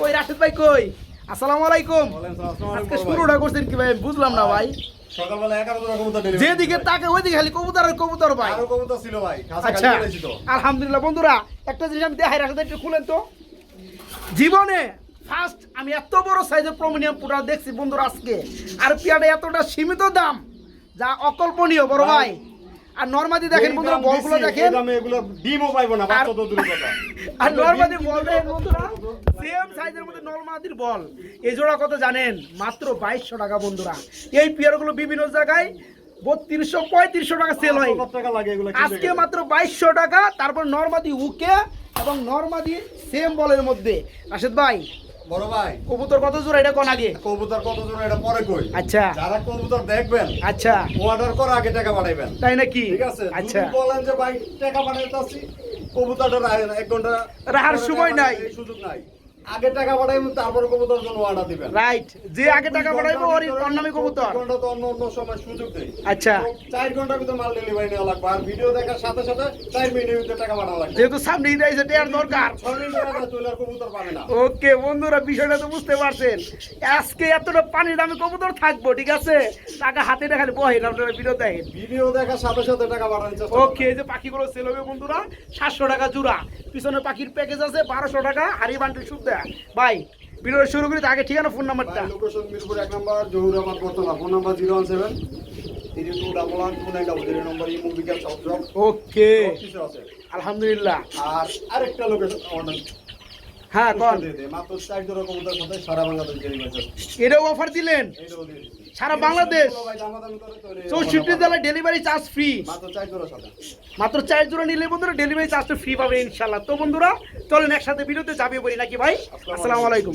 কই রাশেদ ভাই কই? আসসালামু আলাইকুম। আজকে শুরুটা করছেন কি ভাই? বুঝলাম না ভাই। যেদিকে তাকে ওইদিকে খালি কবুতর আর কবুতর ভাই। কবুতর ছিল ভাই আচ্ছা আলহামদুলিল্লাহ বন্ধুরা একটা জিনিস আমি দেখাই রাশেদ একটু খুলেন তো। জীবনে ফার্স্ট আমি এত বড় সাইজের প্রমিনিয়াম পুরা দেখছি বন্ধুরা আজকে। আর পিয়াটা এতটা সীমিত দাম যা অকল্পনীয় বড় ভাই। আর নর্মাদি দেখেন বন্ধুরা বলগুলো দেখেন। দামে এগুলো ডিমও পাইবো না বাচ্চা তো দূরের কথা। আর নর্মাদি বল দেখেন বন্ধুরা সেম সাইজের মধ্যে নর্মাদির বল। এই জোড়া কত জানেন? মাত্র বাইশশো টাকা বন্ধুরা। এই পিয়ারগুলো বিভিন্ন জায়গায় বত্রিশশো পঁয়ত্রিশশো টাকা সেল হয়। আজকে মাত্র বাইশশো টাকা তারপর নর্মাদি উকে এবং নর্মাদি সেম বলের মধ্যে। রাশেদ ভাই বড় ভাই। কবুতর কত জোড়া এটা কোন আগে? কবুতর কত জোড়া এটা পরে কই? আচ্ছা। যারা কবুতর দেখবেন আচ্ছা। অর্ডার করে আগে টাকা পাঠাইবেন। তাই নাকি? ঠিক আছে? আচ্ছা। বলেন যে ভাই টাকা পাঠাইতেছি কবুতরটা এক ঘণ্টা রাখার সময় নাই। সুযোগ নাই। আগে টাকা পাঠাইবেন তারপর কবুতর জন্য অর্ডার দিবেন। রাইট যে আগে টাকা পাঠাইবো ওর কবুতর। ঘণ্টা তো অন্য অন্য সময় সুযোগ নেই আচ্ছা। তো চার ঘণ্টার ভিতরে মাল ডেলিভারি নেওয়া লাগবে। আর ভিডিও দেখার সাথে সাথে চার মিনিটের ভিতরে টাকা পাঠানো লাগবে। যেহেতু সামনে দরকার। কবুতর পাবে না। ওকে বন্ধুরা বিষয়টা তো বুঝতে পারছেন। আজকে এতটা পানির দামে কবুতর থাকব ঠিক আছে? টাকা হাতে না খালি বহেন আপনারা বিরত দেখেন। ভিডিও দেখার সাথে সাথে টাকা পাঠানোর চেষ্টা ওকে এই যে পাখিগুলো সেল হবে বন্ধুরা সাতশো টাকা জোড়া। পিছনে পাখির প্যাকেজ আছে বারোশো টাকা হারি বান্ডেল সুদ দেয় ভাই ভিডিও শুরু করি আগে ঠিকানা ফোন নাম্বারটা লোকেশন মিরপুর এক নম্বর জহুরাবাদ বর্তমান। Phone number zero one seven okay আলহামদুলিল্লাহ। আর আরেকটা লোকেশন হ্যাঁ কোন মাত্র চার জোড়া সাথে সারা বাংলাদেশ ডেলিভারি এটাও অফার দিলেন। সারা বাংলাদেশ? ভাই দামাদামি করে চৌষট্টি জেলায় ডেলিভারি চার্জ ফ্রি মাত্র চার জোড়া সাথে। মাত্র চার জোড়া নিলে বন্ধুরা ডেলিভারি চার্জটা ফ্রি পাবে ইনশাল্লাহ তো বন্ধুরা চলেন একসাথে ভিডিওতে যাবে বলি নাকি ভাই? আসসালামু আলাইকুম।